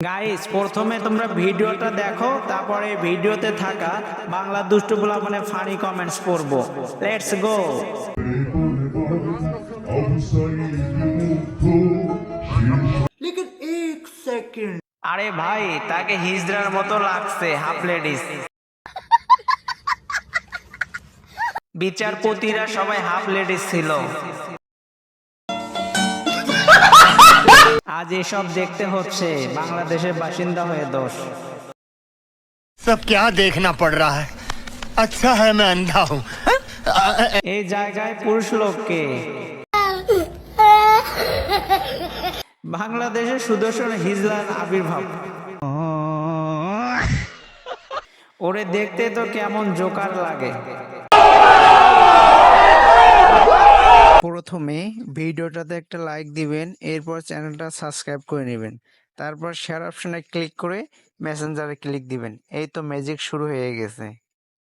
Guys প্রথমে তোমরা ভিডিওটা দেখো তারপরে ভিডিওতে থাকা বাংলা দুষ্টু মানে ফানি কমেন্টস করব লেটস গো আরে ভাই তাকে হিজড়ার মতো লাগছে হাফ লেডিস বিচারপতিরা সবাই হাফ লেডিস ছিল। আজ এসব দেখতে হচ্ছে বাংলাদেশের বাসিন্দা হয়ে দোষ सब क्या देखना पड़ रहा है अच्छा है मैं अंधा हूँ এই জায়গায় পুরুষ লোককে বাংলাদেশে সুদর্শন হিজলার আবির্ভাব ওরে দেখতে তো কেমন জোকার লাগে প্রথমে ভিডিওটাতে একটা লাইক দিবেন, এরপর চ্যানেলটা সাবস্ক্রাইব করে নেবেন। তারপর শেয়ার অপশনে ক্লিক করে মেসেঞ্জারে ক্লিক দিবেন। এই তো ম্যাজিক শুরু হয়ে গেছে।